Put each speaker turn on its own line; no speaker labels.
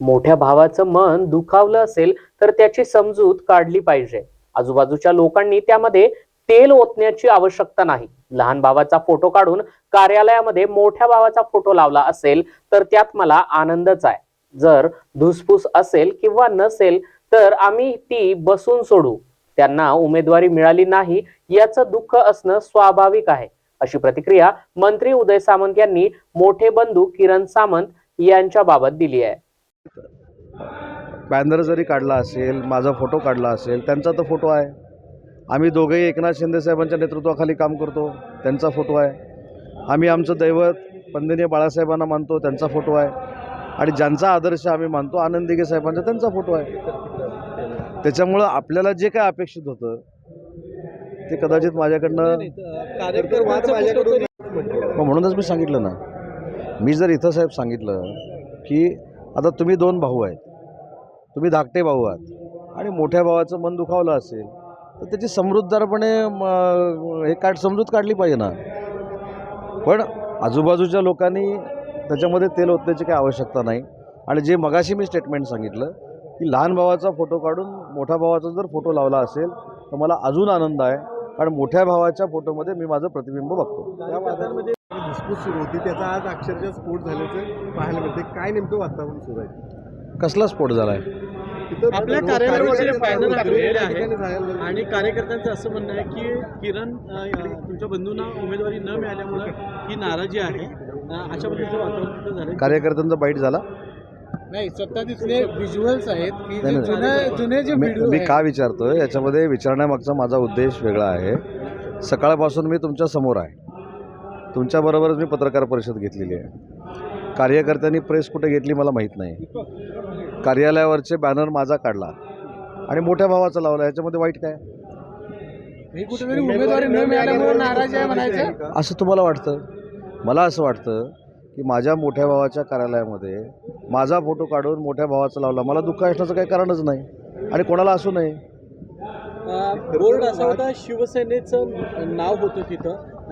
मोठ्या भावाचं मन दुखावलं असेल तर त्याची समजूत काढली पाहिजे. आजूबाजूच्या लोकांनी त्यामध्ये तेल ओतण्याची आवश्यकता नाही. लहान भावाचा फोटो काढून कार्यालयामध्ये मोठ्या भावाचा फोटो लावला असेल तर त्यात मला आनंदच आहे. जर धुसफूस असेल किंवा नसेल तर आम्ही ती बसून सोडू. त्यांना उमेदवारी मिळाली नाही याचं दुःख असणं स्वाभाविक आहे. अशी प्रतिक्रिया मंत्री उदय सामंत यांनी मोठे बंधू किरण सामंत यांच्या बाबत दिली आहे.
बॅनर जरी काढला असेल माझा फोटो काढला असेल त्यांचा तर फोटो आहे. आम्ही दोघंही एकनाथ शिंदे साहेबांच्या नेतृत्वाखाली काम करतो त्यांचा फोटो आहे. आम्ही आमचं दैवत पंदिनीय बाळासाहेबांना मानतो त्यांचा फोटो आहे. आणि ज्यांचा आदर्श आम्ही मानतो आनंद दिघे साहेबांचा त्यांचा फोटो आहे. त्याच्यामुळं आपल्याला जे काय अपेक्षित होतं ते कदाचित माझ्याकडनं मग म्हणूनच मी सांगितलं ना. मी जर इथं साहेब सांगितलं की आता तुम्ही दोन भाऊ आहेत. तुम्ही धाकटे भाऊ आहात. आणि मोठ्या भावाचं मन दुखावलं असेल तर त्याची समृद्धारपणे हे काढ समजूत काढली पाहिजे ना. पण आजूबाजूच्या लोकांनी त्याच्यामध्ये तेल ओतण्याची काही आवश्यकता नाही. आणि जे मगाशी मी स्टेटमेंट सांगितलं की लहान भावाचा फोटो काढून मोठ्या भावाचा जर फोटो लावला असेल तर मला अजून आनंद आहे. कारण मोठ्या भावाच्या फोटोमध्ये मी माझं प्रतिबिंब बघतो.
धुसफूस सुरू होती. त्याचा आज अक्षरशः स्फोट झाल्याचं पाहायला मिळते काय नेमकं वातावरण सुरू आहे?
कसला स्फोट झाला आहे
आपल्या बॅनर
त्या
लागलेले.
जायला-
आणि कार्यकर्त्यांचं असं म्हणणं आहे की किरण तुमच्या बंधूंना उमेदवारी न मिळाल्यामुळं ही नाराजी आहे. अशा पद्धतीचं वातावरण झालं
कार्यकर्त्यांचा बाईट झाला?
नाही सत्ता तिथले व्हिज्युअल्स आहेत की. जुने जुने जे व्हिडिओ
मी का विचारतोय? याच्यामध्ये विचारण्यामागचा माझा उद्देश वेगळा आहे. सकाळपासून मी तुमच्यासमोर आहे. तुमच्याबरोबरच मी पत्रकार परिषद घेतलेली आहे. कार्यकर्त्यांनी प्रेस कुठे घेतली मला माहीत नाही. कार्यालयावरचे बॅनर माझा काढला. आणि मोठ्या भावाचा लावला. याच्यामध्ये वाईट काय? असं तुम्हाला वाटतं? मला असं वाटतं की माझ्या मोठ्या भावाच्या कार्यालयामध्ये माझा फोटो काढून मोठ्या भावाचा लावला. मला दुःख असण्याचं काही कारणच नाही. आणि कोणाला असू नये.
बोर्ड असा होता शिवसेनेचं नाव होतं तिथं.